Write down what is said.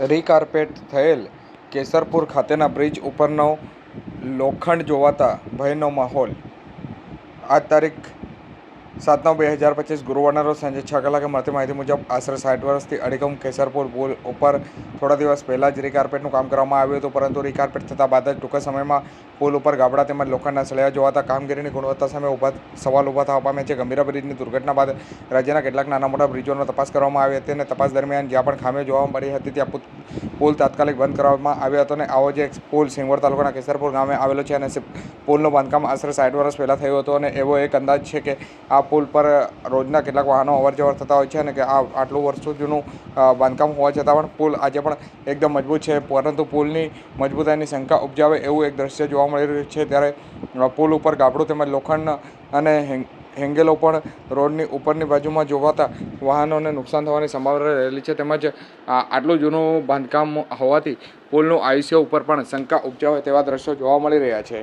Recarpet થયેલ કેસરપુર ખાતેના bridge ઉપરનો લોખંડ જોવાતા ભયનો માહોલ. આજ તારીખ સાત નવ બે હજાર પચીસ ગુરુવારના રોજ સાંજે છ કલાકે મળતી માહિતી મુજબ આશરે સાઠ વર્ષથી અડીગમ કેસરપુર પુલ ઉપર થોડા દિવસ પહેલાં જ રીકાર્પેટનું કામ કરવામાં આવ્યું હતું, પરંતુ રીકાર્પેટ થતાં બાદ જ ટૂંક સમયમાં પુલ ઉપર ગાબડા તેમજ લોખંડના સળિયા જોવાતા કામગીરીની ગુણવત્તા સામે ઊભા સવાલ ઊભા થવા પામ્યા છે. ગંભીરા બ્રિજની દુર્ઘટના બાદ રાજ્યના કેટલાક નાના મોટા બ્રિજોનો તપાસ કરવામાં આવી હતી અને તપાસ દરમિયાન જ્યાં પણ ખામીઓ જોવા મળી હતી, ત્યાં પુલ તાત્કાલિક બંધ કરવામાં આવ્યો હતો અને આવો જે પુલ સિંગવડ તાલુકાના કેસરપુર ગામે આવેલો છે અને પુલનું બાંધકામ આશરે સાઠ વર્ષ પહેલાં થયું હતું અને એવો એક અંદાજ છે કે આ પુલ પર રોજના કેટલાક વાહનો અવરજવર થતા હોય છે અને કે આ આટલું વર્ષો જૂનું બાંધકામ હોવા છતાં પણ પુલ આજે પણ એકદમ મજબૂત છે. પરંતુ પુલની મજબૂતાઈની શંકા ઉપજાવે એવું એક દ્રશ્ય જોવા મળી રહ્યું છે ત્યારે પુલ ઉપર ગાબડું તેમજ લોખંડ અને હેંગ- હેંગેલો પણ રોડની ઉપરની બાજુમાં જોવાતા વાહનોને નુકસાન થવાની સંભાવના રહેલી છે. તેમજ આટલું જૂનું બાંધકામ હોવાથી પુલનું આયુષ્ય ઉપર પણ શંકા ઉપજાવે તેવા દ્રશ્યો જોવા મળી રહ્યા છે.